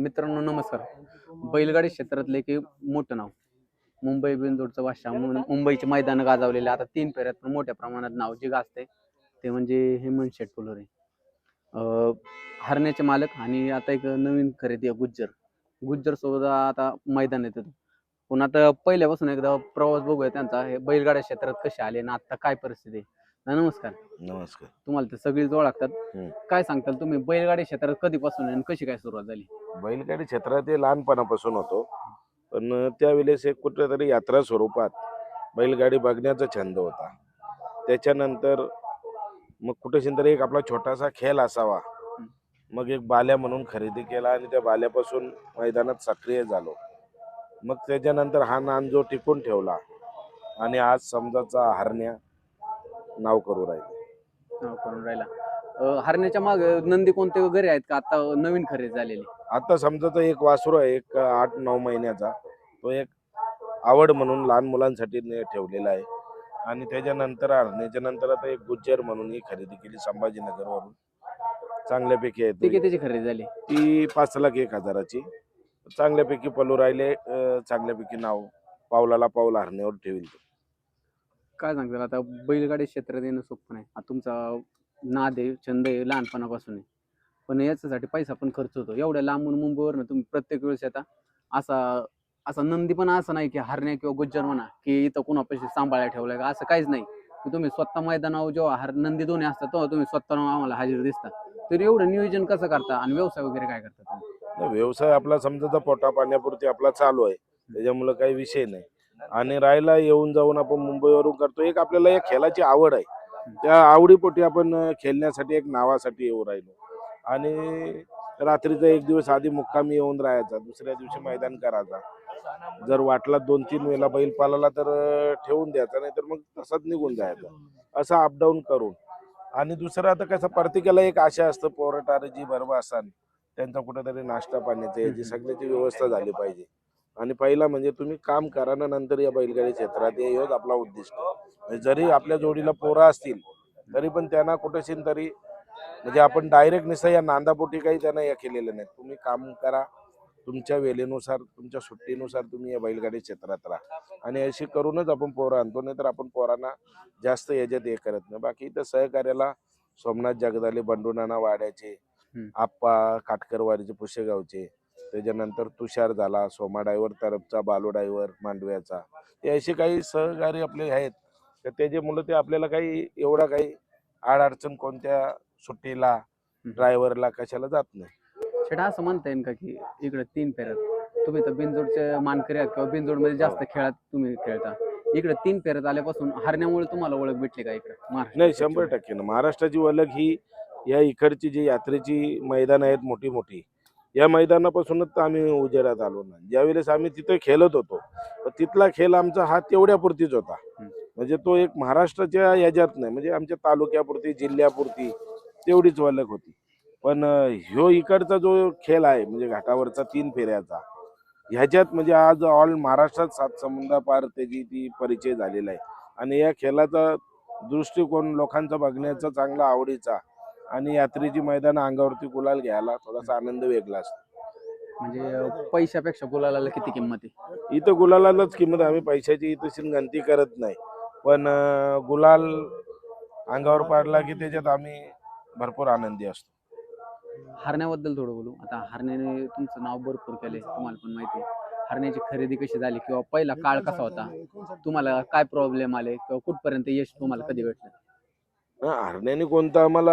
मित्रांनो नमस्कार. बैलगाडी क्षेत्रातले एक मोठं नाव. मुंबई बिंदोडचं भाषा मुंबईचे मैदानं गाजवलेले. आता तीन फेऱ्यात पण मोठ्या प्रमाणात नाव जे गाजते ते म्हणजे हेमंत शेट फुलोरे. हरण्याचे मालक आणि आता एक नवीन खरेदी आहे गुज्जर. गुज्जर सोबत आता मैदान येत. पण आता पहिल्यापासून एकदा प्रवास बघूया त्यांचा. हे बैलगाड्या क्षेत्रात कसे आले आणि आता काय परिस्थिती आहे? ना, नमस्कार. नमस्कार. तुम्हाला तर सगळीच ओळखतात हम्म. काय सांगताल तुम्ही? बैलगाडी क्षेत्रात कधीपासून आणि कशी काय सुरुवात झाली? बैलगाडी क्षेत्रात हे लहानपणापासून होतो. पण त्यावेळेस एक कुठेतरी यात्रा स्वरूपात बैलगाडी बघण्याचा छंद होता. त्याच्यानंतर मग कुठेशी तरी एक आपला छोटासा खेळ असावा. मग एक बाल्या म्हणून खरेदी केला आणि त्या बाल्यापासून मैदानात सक्रिय झालो. मग त्याच्यानंतर हा नान जो टिकून ठेवला. आणि आज समजाचा हरण्या नाव करू राहिले. नाव करून राहिला. अं, हरण्याच्या माग नंदी कोणते वगैरे आहेत का? आता नवीन खरेदी झालेली. आता समजा तर एक वासरू आहे एक आठ नऊ महिन्याचा. तो एक आवड म्हणून लहान मुलांसाठी ने- ठेवलेला आहे. आणि त्याच्यानंतर हरण्याच्या नंतर आता एक गुज्जर म्हणून ही खरेदी केली संभाजीनगरवरून. चांगल्यापैकी आहे ती तो. कितीची खरेदी झाली? ती पाच लाख एक हजाराची. चांगल्यापैकी पलू राहिले अं, चांगल्यापैकी नाव पावलाला पाऊल हरण्यावर ठेवील तो. काय सांगताल? आता बैलगाडी क्षेत्रात येणं सोपं नाही. आता तुमचा नाद आहे छंद आहे लहानपणापासून आहे. पण याच्यासाठी पैसा पण खर्च होतो. एवढ्या लांबून मुंबईवरनं तुम्ही प्रत्येक वेळेस येता. असा असा नंदी पण असं नाही की हरण्या किंवा गुज्जर म्हणा की इथं कुणापाशी सांभाळायला ठेवलंय का? असं काहीच नाही. की तुम्ही स्वतः मैदानावर जेव्हा हर नंदी दोन्ही असतात तेव्हा तुम्ही स्वतः आम्हाला हजेरी दिसता. तर एवढं नियोजन कसं करता आणि व्यवसाय वगैरे काय करता तुम्ही? व्यवसाय आपला समजा तर पोटा पाण्यापुरती आपला चालू आहे. त्याच्यामुळे काही विषय नाही. आणि राहायला येऊन जाऊन आपण मुंबईवरून करतो. एक आपल्याला या खेळाची आवड आहे. त्या आवडीपोटी आपण खेळण्यासाठी एक नावासाठी येऊ राहिलो. आणि रात्रीचा एक दिवस आधी मुक्कामी येऊन राहायचा. दुसऱ्या दिवशी मैदान करायचा. जर वाटला दोन तीन वेळेला बैल पालाला तर ठेवून द्यायचा. नाही तर मग तसाच निघून जायचा. असं अपडाऊन करून. आणि दुसरं आता कसं प्रत्येकाला एक आशा असतं पोरटारे जी बरोबर असतात त्यांचा कुठेतरी नाश्ता पाण्याचे याची सगळ्याची व्यवस्था झाली पाहिजे. आणि पहिला म्हणजे तुम्ही काम करा ना नंतर या बैलगाडी क्षेत्रात हेच आपला उद्दिष्ट. म्हणजे जरी आपल्या जोडीला पोरं असतील तरी पण त्यांना कुठेशी तरी म्हणजे आपण डायरेक्ट निसं या नांदापोटी काही त्यांना या केलेलं नाही. तुम्ही काम करा तुमच्या वेळेनुसार तुमच्या सुट्टीनुसार तुम्ही या बैलगाडी क्षेत्रात राहा. आणि अशी करूनच आपण पोरं आणतो नाही तर आपण पोरांना जास्त याच्यात हे करत नाही. बाकी इथं सहकार्याला सोमनाथ जगदाले बंडूनाना वाड्याचे हम्म. आप्पा काटकरवाडीचे पुशेगावचे त्याच्यानंतर तुषार झाला सोमा डायव्हर तरफचा बालू डायव्हर मांडव्याचा. हे असे काही सहकारी आपले आहेत. तर त्याच्यामुळं ते आपल्याला काही एवढा काही आडअडचण कोणत्या सुट्टीला ड्रायव्हरला कशाला जात नाही. शेटा असं म्हणता येईल का की इकडे तीन फेऱ्यात तुम्ही तर बिनजोडचे मानकरी आहात किंवा बिनजोडमध्ये जास्त खेळात तुम्ही खेळता. इकडे तीन फेऱ्यात आल्यापासून हरण्यामुळे तुम्हाला ओळख भेटली का इकडे? नाही शंभर टक्के ना. महाराष्ट्राची ओळख ही या इकडची जी यात्रेची मैदान आहेत मोठी मोठी या मैदानापासूनच तर आम्ही उजेडात आलो ना ज्यावेळेस आम्ही तिथे खेळत होतो तर तिथला खेळ आमचा हा तेवढ्यापुरतीच होता. म्हणजे तो एक महाराष्ट्राच्या याच्यात नाही म्हणजे आमच्या तालुक्यापुरती जिल्ह्यापुरती तेवढीच ओळख होती. पण ह्यो इकडचा जो खेळ आहे म्हणजे घाटावरचा तीन फेऱ्याचा ह्याच्यात म्हणजे आज ऑल महाराष्ट्रात सात समुद्र पार त्याची ती परिचय झालेला आहे. आणि या खेळाचा दृष्टिकोन लोकांचा बघण्याचा चांगला आवडीचा आणि यात्रेची मैदान अंगावरती गुलाल घ्यायला थोडासा आनंद वेगळा असतो. म्हणजे पैशापेक्षा गुलाला किती किंमत आहे? इथं गुलालालाच किंमत. आम्ही पैशाची इथं गणती करत नाही. पण गुलाल अंगावर पाडला की त्याच्यात आम्ही भरपूर आनंदी असतो. हरण्याबद्दल थोडं बोलू. आता हरण्याने तुमचं नाव भरपूर केले तुम्हाला पण माहिती हरण्याची खरेदी कशी झाली किंवा पहिला काळ कसा होता? तुम्हाला काय प्रॉब्लेम आले? किंवा कुठपर्यंत यश तुम्हाला कधी भेटलं? हा, हरण्याने कोणतं आम्हाला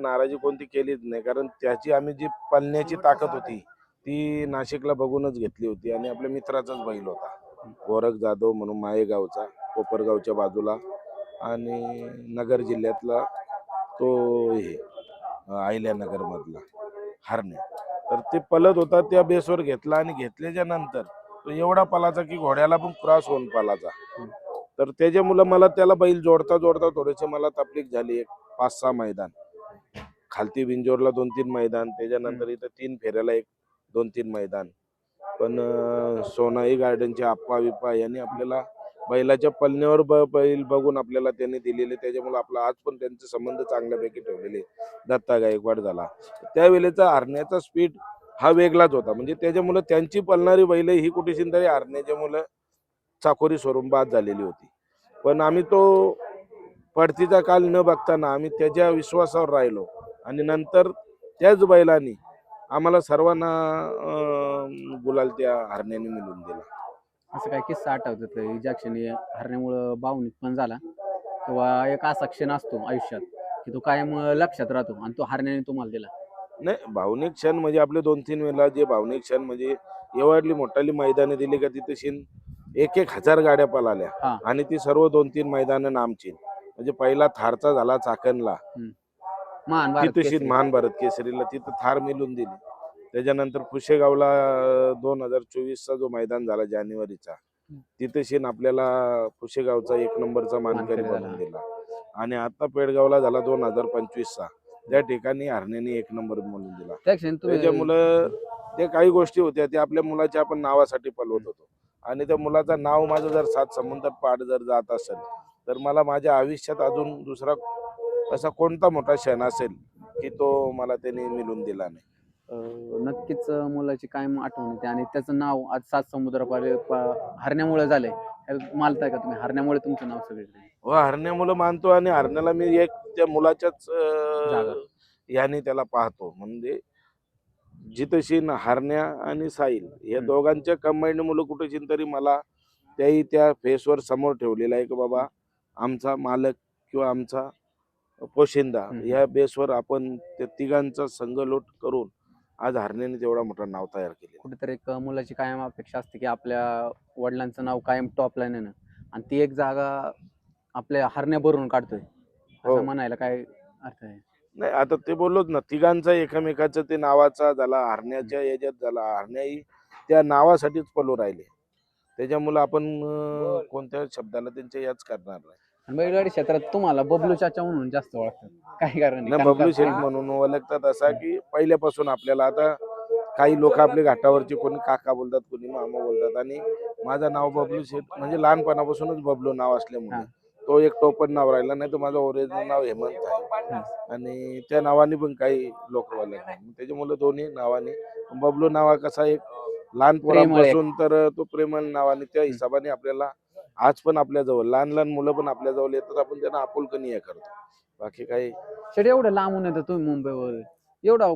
नाराजी कोणती केलीच नाही. कारण त्याची आम्ही जी पळण्याची ताकद होती ती नाशिकला बघूनच घेतली होती आणि आपल्या मित्राचाच बैल होता. गोरख जाधव म्हणून मायेगावचा कोपरगावच्या बाजूला आणि नगर जिल्ह्यातला तो हे आहिल्यानगर मधला हरण्या. तर ते पलत होता त्या बेसवर घेतला आणि घेतल्याच्या नंतर तो एवढा पलाचा की घोड्याला पण क्रॉस होऊन पलाचा. तर त्याच्यामुळं मला त्याला बैल जोडता जोडता थोडेसे मला तकलीफ झाली एक पाच सहा मैदान. खालती बिंजोरला दोन तीन मैदान त्याच्यानंतर इथं तीन फेऱ्याला एक दोन तीन मैदान. पण सोनाई गार्डनचे आप्पा विप्पा यांनी आपल्याला बैलाच्या पलण्यावर बैल बघून आपल्याला त्यांनी दिलेले त्याच्यामुळे आपला आज पण त्यांचे संबंध चांगल्यापैकी ठेवलेले दत्ता गायकवाड झाला. त्यावेळेचा हरण्याचा स्पीड हा वेगळाच होता. म्हणजे त्याच्यामुळे त्यांची पळणारी बैल ही कुठेशी तरी हारण्याच्या मुलं चाकोरी स्वरूप बाद झालेली होती. पण आम्ही तो पडतीचा काल न बघताना आम्ही त्याच्या विश्वासावर राहिलो. आणि नंतर त्याच बैलांनी आम्हाला सर्वांना गुलाल त्या हरण्याने मिळून दिला. असं काय किस्सा आठवतात ज्या क्षणी हरण्यामुळं भावनिक पण झाला किंवा एक असा क्षण असतो आयुष्यात की तो कायम लक्षात राहतो आणि तो हरण्याने तुम्हाला दिला? नाही भावनिक क्षण म्हणजे आपले दोन तीन वेळेला जे भावनिक क्षण म्हणजे एवढली मोठाली मैदाने दिली का तिथे शिन एक एक हजार गाड्या. पळाल्या. आणि ती सर्व दोन तीन मैदानं नामची म्हणजे पहिला थारचा झाला चाकणला. महान भारत तिथे शिन केसरी. महान भारत केसरीला तिथं थार मिळून दिली. त्याच्यानंतर पुशेगावला दोन हजार चोवीसचा जो मैदान झाला जानेवारीचा तिथे शिन आपल्याला पुशेगावचा एक नंबरचा मानकरी बनवून. दिला. आणि आता पेडगावला झाला दोन हजार पंचवीसचा. त्या ठिकाणी हरण्याने एक नंबर म्हणून दिला. त्याच्यामुळं ते काही गोष्टी होत्या ते आपल्या मुलाच्या आपण नावासाठी पलवत होतो. आणि त्या मुलाचं नाव माझं जर सात समुद्र पाठ जर जात असेल तर मला माझ्या आयुष्यात अजून दुसरा असा कोणता मोठा क्षण असेल की तो मला त्याने मिळून दिला नाही. नक्कीच मुलाची कायम आठवण येते आणि त्याचं नाव आज सात समुद्र हरण्यामुळे झालंय. हे मानताय का तुम्ही? हरण्यामुळे तुमचं नाव सगळीकडे व हरण्या मुलं मानतो आणि हरण्याला मी एक त्या मुलाच्याच याने त्याला पाहतो. म्हणजे जितशीन हरण्या आणि साईल या. दोघांच्या कंबाईंड मुलं कुठेशीन तरी मला त्याही त्या फेसवर समोर ठेवलेला आहे की बाबा आमचा मालक किंवा आमचा पोशिंदा. या बेसवर आपण त्या तिघांचा संघलोट करून आज हरण्याने तेवढा मोठा नाव तयार केले कुठेतरी एक मुलाची कायम अपेक्षा असते की आपल्या वडिलांचं नाव कायम टॉप लाईन येणं आणि ती एक जागा आपल्या हरण्या भरून काढतोय हो. असं म्हणायला काय अर्थ आहे नाही आता ते बोललोच ना तिघांचा एकमेकाचं ते नावाचा झाला हरण्याच्या याच्यात झाला हरण्याही त्या नावासाठीच पलू राहिले. त्याच्यामुळं आपण अं, कोणत्या शब्दाला त्यांच्या याच करणार नाही. बैलगाडी क्षेत्रात तुम्हाला बबलू चाचा म्हणून जास्त ओळखतात. काही कारण नाही. कारण बबलू का- शेठ म्हणून ओळखतात असा की पहिल्यापासून आपल्याला आता काही लोक आपले घाटावरचे कोणी काका बोलतात कोणी मामा बोलतात आणि माझं नाव बबलू शेठ म्हणजे लहानपणापासूनच बबलू नाव असल्यामुळे. हा. तो एक टोपण नाव राहिला नाही तर माझं ओरिजिनल नाव हेमंत आहे. आणि त्या नावाने पण काही लोक त्याच्यामुळे दोन्ही नावाने. बबलू नावा कसा एक लहान पोरांपासून तर तो प्रेमळ नावाने त्या हिशोबाने आपल्याला आज पण आपल्या जवळ लहान लहान मुलं पण आपल्या जवळ येतात. आपण त्यांना आपुलकनी हे करतो. बाकी काही एवढं लांबून येतं तुम्ही मुंबईवर एवढं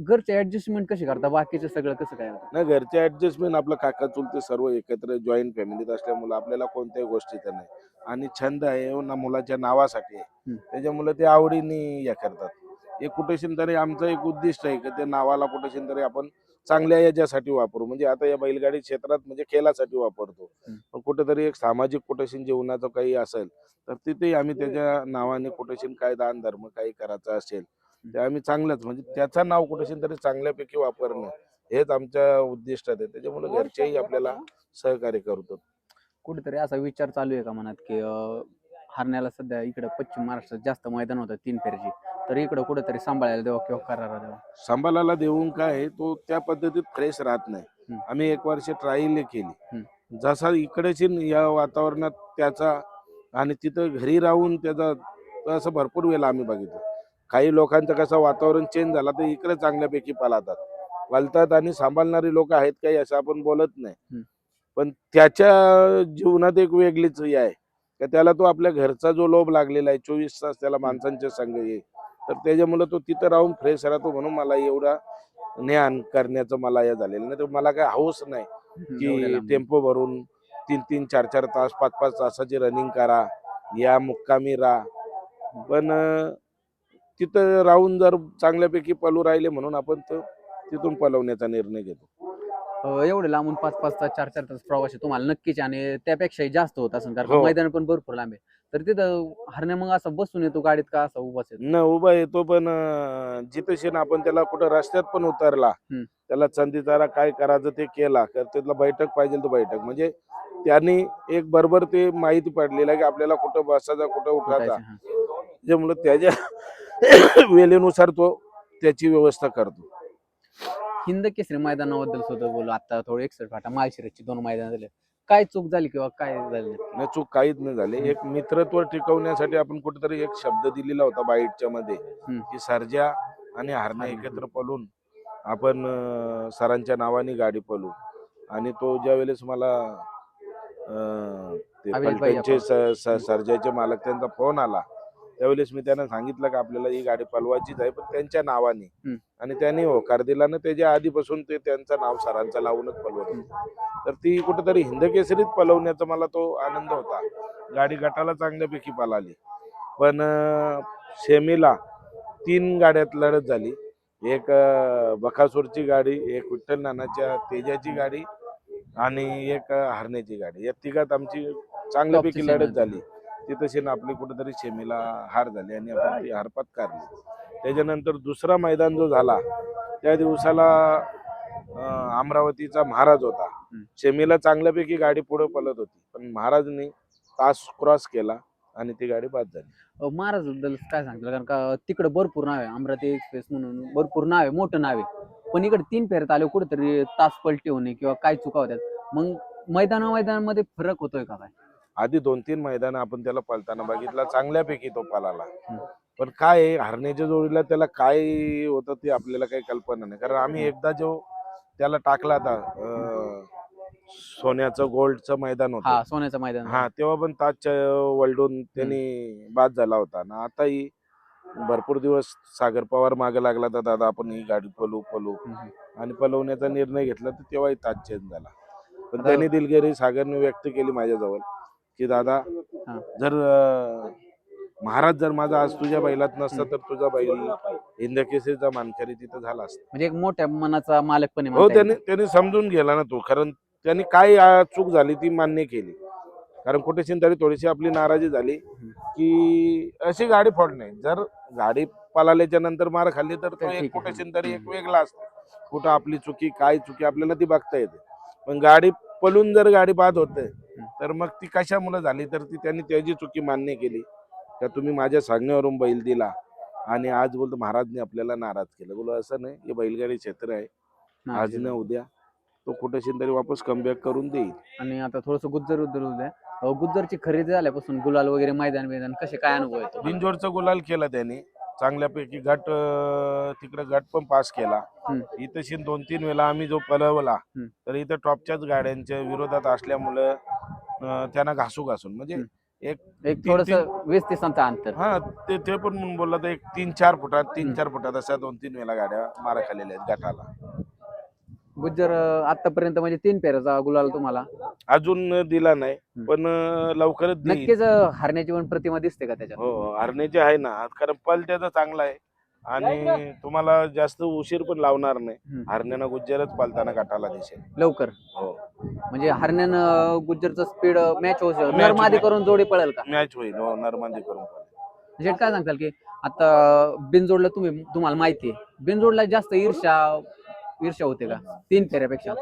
घरचे ऍडजस्टमेंट कशी करता? बाकीचं सगळं कसं काय होतं? नाही घरचे ऍडजस्टमेंट आपलं काका चुलते सर्व एकत्र जॉईंट फॅमिलीत असल्यामुळे आपल्याला कोणत्याही गोष्टीचं नाही. आणि छंद आहे ना मुलाच्या नावासाठी आहे. हम्म. त्याच्यामुळे ते आवडीने हे करतात. एक कुठेशीन तरी आमचं एक उद्दिष्ट आहे की त्या नावाला कुठेशीन तरी आपण चांगल्या याच्यासाठी वापरू. म्हणजे आता या बैलगाडी क्षेत्रात म्हणजे खेळासाठी वापरतो. हम्म. पण कुठेतरी एक सामाजिक कुठेशीन जीवनाचं काही असेल तर तिथे आम्ही त्याच्या नावाने कुठेशीन काय दान धर्म काही करायचं असेल ते आम्ही चांगलंच म्हणजे त्याचं नाव कुठेशीन तरी चांगल्यापैकी वापरणं हेच आमच्या उद्दिष्टात आहे. त्याच्यामुळे घरचेही आपल्याला सहकार्य करतात. कुठेतरी असा विचार चालू आहे का मनात की अं, हरण्याला सध्या इकडे पश्चिम महाराष्ट्रात जास्त मैदान होतं तीन फेरची. तर इकडं कुठेतरी सांभाळायला द्यावं किंवा करारा द्यावा? सांभाळायला देऊन काय आहे, तो त्या पद्धतीत फ्रेश राहत नाही. हम्म. आम्ही एक वर्ष ट्रायल केली. जसा इकडेच या वातावरणात त्याचा आणि तिथं घरी राहून त्याचा असं भरपूर वेळा आम्ही बघितलं. काही लोकांचं कसं वातावरण चेंज झाला तर इकडे चांगल्यापैकी पालतात. पालतात आणि सांभाळणारी लोक आहेत काही असं आपण बोलत नाही. पण त्याच्या जीवनात एक वेगळीच हे आहे. का त्याला तो आपल्या घरचा जो लोभ लागलेला आहे चोवीस तास त्याला माणसांच्या संघ येईल तर त्याच्यामुळे तो तिथं राहून फ्रेश राहतो म्हणून मला एवढा ज्ञान करण्याचं मला हे झालेलं नाही. तर मला काय हौस नाही की. टेम्पो भरून तीन तीन चार चार तास पाच पाच तासाची रनिंग करा या मुक्कामी राहा. पण तिथं राहून जर चांगल्यापैकी पलू राहिले म्हणून आपण तो तिथून पलवण्याचा निर्णय घेतो अं, एवढे लांबून पाच पाच तास चार चार तास प्रवास आहे तुम्हाला नक्कीच आणि त्यापेक्षाही जास्त होत असेल कारण का हो. मैदान पण भरपूर लांब आहे तर तिथं हरण्या मग असं बसून येतो गाडीत का असं उभाच येतो न उभा येतो पण अं, जिथं शेण आपण त्याला कुठं रस्त्यात पण उतरला हम्म. त्याला चंदीचारा काय करायचं ते केला तर त्याला बैठक पाहिजे तर बैठक म्हणजे त्यांनी एक बरोबर ते माहिती पडलेलं आहे की आपल्याला कुठं बसायचा कुठं उठायचा उठायचं, हा. त्यामुळे त्याच्या वेळेनुसार तो त्याची व्यवस्था करतो. हिंद केसरी मैदानाबद्दल सुद्धा बोलू. आता थोडं एकसठ फाटा. माळशिरसची दोन मैदान झाले. काय चूक झाली किंवा काय झाली नाही चूक काहीच नाही झाले. एक मित्रत्व टिकवण्यासाठी आपण कुठेतरी एक शब्द दिलेला होता बाईटच्या मध्ये. की सर्जा आणि हरणे. एकत्र पळून आपण सरांच्या नावाने गाडी पळू. आणि तो ज्या वेळेस मला अं, ते अविनाश भाई पलटणचे स- स- सर्जाचे मालक त्यांचा फोन आला त्यावेळेस मी त्यांना सांगितलं की आपल्याला ही गाडी पलवायचीच आहे पण त्यांच्या नावाने. आणि त्यांनी होकार दिला ना त्याच्या आधीपासून ते त्यांचं नाव सरांचं लावूनच पलवत होते. तर ती कुठेतरी हिंदकेसरीत पलवण्याचा मला तो आनंद होता. गाडी गटाला चांगल्यापैकी पळाली पण सेमीला तीन गाड्यात लढत झाली. एक अं, बकासूरची गाडी एक विठ्ठल नानाच्या तेजाची गाडी आणि एक हरण्याची गाडी. या तिघात आमची चांगल्यापैकी लढत झाली. ती तशी ना आपली कुठेतरी सेमीला हार झाली आणि आपण ती हार पत्कारली त्याच्यानंतर दुसरा मैदान जो झाला त्या दिवसाला अमरावतीचा महाराज होता. सेमीला चांगल्यापैकी गाडी पुढे पळत होती पण महाराजनी तास क्रॉस केला आणि ती गाडी बाद झाली. अ, महाराजबद्दल काय सांगता कारण का तिकडे भरपूर नाव आहे. अमरावती एक्सप्रेस म्हणून भरपूर नाव आहे मोठं नाव आहे. पण इकडे तीन फेऱ्यात आले कुठेतरी तास पलटी होणे किंवा काय चुका होत्यात मग मैदाना मैदानामध्ये फरक होतोय का काय? आधी दोन तीन मैदान आपण त्याला पळताना बघितला चांगल्यापैकी तो पळाला. पण काय हरण्याच्या जोडीला त्याला काय होतं ते आपल्याला काही कल्पना नाही. कारण आम्ही एकदा जो त्याला टाकला होता सोन्याचं गोल्डचं मैदान होतं. हा सोन्याचं मैदान. हा तेव्हा पण ताजच्या वलडून त्यांनी बाद झाला होता. ना आताही भरपूर दिवस सागर पवार मागे लागला तर दादा आपण ही गाडी पलू पलू. आणि पलवण्याचा निर्णय घेतला तर तेव्हाही ताज चेंज झाला. पण आता- त्यांनी दिलगिरी सागरने व्यक्त केली माझ्याजवळ. की दादा हा. जर अं, महाराज जर माझा आज तुझ्या बैलात नसता तर तुझा बैल हिंदकेसरीचा मानकरी तिथं झाला असता. म्हणजे एक मोठ्या मनाचा मालक पण आहे हो म्हणता त्याने येईल. त्याने समजून गेला ना तो. कारण त्यांनी काय अं, चूक झाली ती मान्य केली. कारण कुठेशी तरी थोडीशी आपली नाराजी झाली की अशी गाडी फोडणे जर गाडी पळाल्याच्या नंतर मार खाल्ली तर तो तर एक ठीक आहे. कुठेशी तरी एक वेगळा असतो. कुठं आपली चुकी काय चुकी आपल्याला ती बघता येते. पण गाडी पळून जर गाडी बाद होते तर मग ती कशामुळे झाली? तर ती त्यांनी त्याची चुकी मान्य केली. का तुम्ही माझ्या सांगण्यावरून बैल दिला आणि आज बोलतो महाराजने आपल्याला नाराज केलं. बोलो असं नाही हे बैलगाडी क्षेत्र आहे. आज न उद्या तो कुठेशी तरी वापस कमबॅक करून देईल. आणि आता थोडस गुज्जर उद्दल होऊ द्या. अ, गुज्जरची खरेदी झाल्यापासून गुलाल वगैरे मैदान मैदान कसे काय अनुभव येतो गुलाल केला त्याने. चांगल्यापैकी गट अं, तिकडे गट पण पास केला. इथं शिन दोन तीन वेळा आम्ही जो पलवला. तर इथं टॉपच्याच गाड्यांच्या विरोधात असल्यामुळं त्यांना घासू घासून म्हणजे. एक एक थोडस वीस दिवसांचं अंतर हा ते ते पण म्हणून बोलला तर एक तीन चार फुटात तीन. चार फुटात अशा दोन तीन वेळा गाड्या मारा खाल्लेल्या आहेत गटाला गुज्जर आतापर्यंत म्हणजे तीन पेऱ्याचा गुलाल तुम्हाला. अजून दिला नाही पण लवकरच देईल. नक्कीच अ, हरण्याची पण प्रतिमा दिसते का त्याच्यात? हो हरण्याचे आहे ना. कारण पल त्याचा चांगला आहे. आणि तुम्हाला जास्त उशीर पण लावणार नाही. हम्म. हरण्यानं गुज्जरच पालताना गाठाला दिसेल. लवकर. हो. म्हणजे हरण्यानं गुज्जरचं स्पीड मॅच होऊ Match नरमादी. करून जोडी पळेल का? मॅच होईल. हो नरमादी करून. म्हणजे काय सांगताल की आता बिनजोडला तुम्ही तुम्हाला माहिती आहे. बिनजोडला जास्त ईर्षा ईर्षा होते का? तीन फेऱ्यापेक्षा.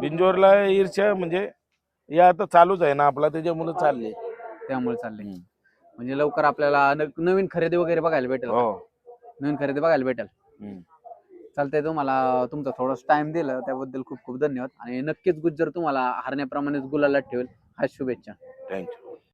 बिंजोरला ईर्ष्या म्हणजे हे आता चालूच आहे ना आपला त्याच्यामुळे चालले त्यामुळे चालले म्हणजे लवकर आपल्याला न- नवीन खरेदी वगैरे बघायला भेटेल का? हो. नवीन खरेदी बघायला भेटेल. हम्म. चालतंय तुम्हाला तुमचा थोडासा टाइम दिला त्याबद्दल खूप खूप धन्यवाद. आणि नक्कीच गुज्जर तुम्हाला हरण्याप्रमाणेच गुलाला ठेवेल. हा शुभेच्छा. थँक्यू